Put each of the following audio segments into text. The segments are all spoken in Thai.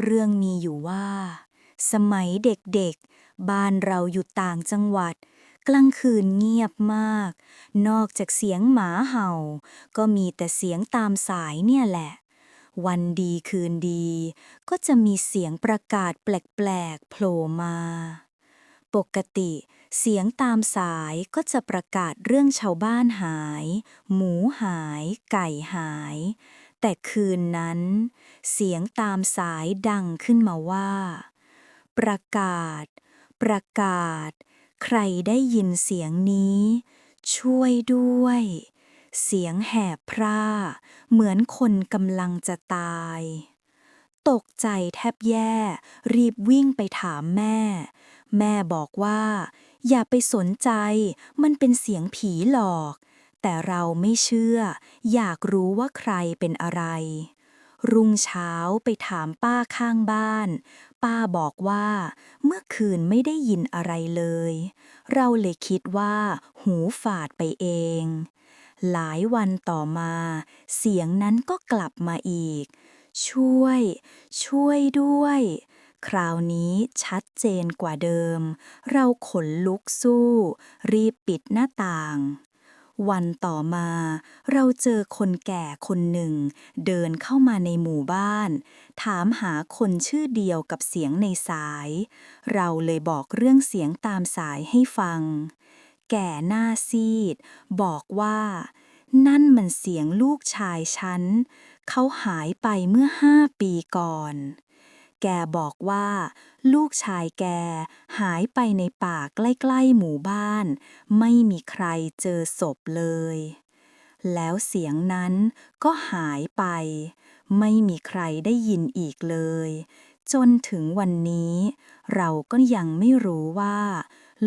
เรื่องมีอยู่ว่า สมัยเด็กๆ บ้านเราอยู่ต่างจังหวัด กลางคืนเงียบมาก นอกจากเสียงหมาเห่า ก็มีแต่เสียงตามสายเนี่ยแหละ วันดีคืนดี ก็จะมีเสียงประกาศแปลกๆโผล่มา ปกติเสียงตามสายก็จะประกาศเรื่องชาวบ้านหาย หมูหาย ไก่หาย แต่คืนนั้น เสียงตามสายดังขึ้นมาว่า ประกาศ ประกาศ ใครได้ยินเสียงนี้ ช่วยด้วย เสียงแหบพร่า เหมือนคนกำลังจะตาย ตกใจแทบแย่ รีบวิ่งไปถามแม่ แม่บอกว่า อย่าไปสนใจ มันเป็นเสียงผีหลอก แต่เราไม่เชื่อ อยากรู้ว่าใครเป็นอะไร รุ่งเช้าไปถามป้าข้างบ้าน ป้าบอกว่า เมื่อคืนไม่ได้ยินอะไรเลย เราเลยคิดว่า หูฝาดไปเอง หลายวันต่อมา เสียงนั้นก็กลับมาอีก ช่วย ช่วยด้วยคราวนี้ชัดเจนกว่าเดิม เราขนลุกสู้ รีบปิดหน้าต่าง วันต่อมา เราเจอคนแก่คนหนึ่ง เดินเข้ามาในหมู่บ้าน ถามหาคนชื่อเดียวกับเสียงในสาย เราเลยบอกเรื่องเสียงตามสายให้ฟัง แก่หน้าซีด บอกว่า นั่นมันเสียงลูกชายฉัน เขาหายไปเมื่อห้าปีก่อน แกบอกว่า ลูกชายแกหายไปในป่าใกล้ๆหมู่บ้าน ไม่มีใครเจอศพเลย แล้วเสียงนั้นก็หายไป ไม่มีใครได้ยินอีกเลย จนถึงวันนี้ เราก็ยังไม่รู้ว่า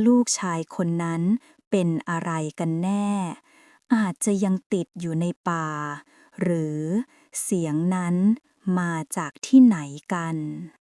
ลูกชายคนนั้นเป็นอะไรกันแน่ อาจจะยังติดอยู่ในป่า หรือ เสียงนั้นมาจากที่ไหนกัน